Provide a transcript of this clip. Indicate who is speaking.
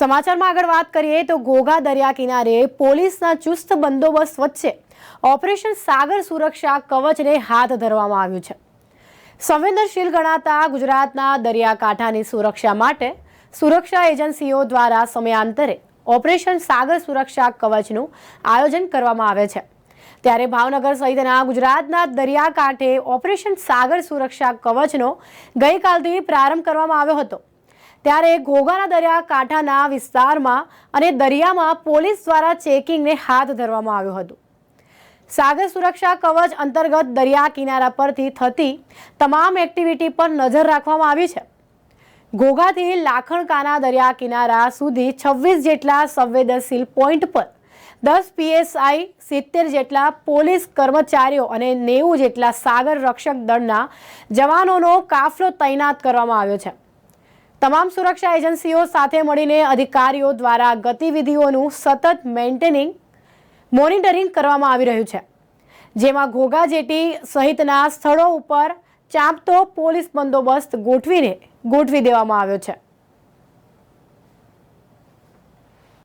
Speaker 1: સમાચારમાં આગળ વાત કરીએ તો ઘોઘા દરિયા કિનારે પોલીસના ચુસ્ત બંદોબસ્ત વચ્ચે ઓપરેશન સાગર સુરક્ષા કવચને હાથ ધરવામાં આવ્યું છે. સંવેદનશીલ ગણાતા ગુજરાતના દરિયાકાંઠાની સુરક્ષા માટે સુરક્ષા એજન્સીઓ દ્વારા સમયાંતરે ઓપરેશન સાગર સુરક્ષા કવચનું આયોજન કરવામાં આવે છે. ત્યારે ભાવનગર સહિતના ગુજરાતના દરિયાકાંઠે ઓપરેશન સાગર સુરક્ષા કવચનો ગઈકાલથી પ્રારંભ કરવામાં આવ્યો હતો. ત્યારે ઘોઘાના દરિયાકાંઠાના વિસ્તારમાં અને દરિયામાં પોલીસ દ્વારા ચેકિંગને હાથ ધરવામાં આવ્યું હતું. સાગર સુરક્ષા કવચ અંતર્ગત દરિયા કિનારા પરથી થતી તમામ એક્ટિવિટી પર નજર રાખવામાં આવી છે. ઘોઘાથી લાખણકાના દરિયા કિનારા સુધી છવ્વીસ જેટલા સંવેદનશીલ પોઈન્ટ પર દસ પીએસઆઈ, સિત્તેર જેટલા પોલીસ કર્મચારીઓ અને નેવું જેટલા સાગર રક્ષક દળના જવાનોનો કાફલો તૈનાત કરવામાં આવ્યો છે. તમામ સુરક્ષા એજન્સીઓ સાથે મળીને અધિકારીઓ દ્વારા ગતિવિધિઓનું સતત મેન્ટેનિંગ, મોનિટરિંગ કરવામાં આવી રહ્યું છે. જેમાં ઘોઘા જેટી સહિતના સ્થળો ઉપર ચાંપતો પોલીસ બંદોબસ્ત ગોઠવીને ગોઠવી દેવામાં આવ્યો છે.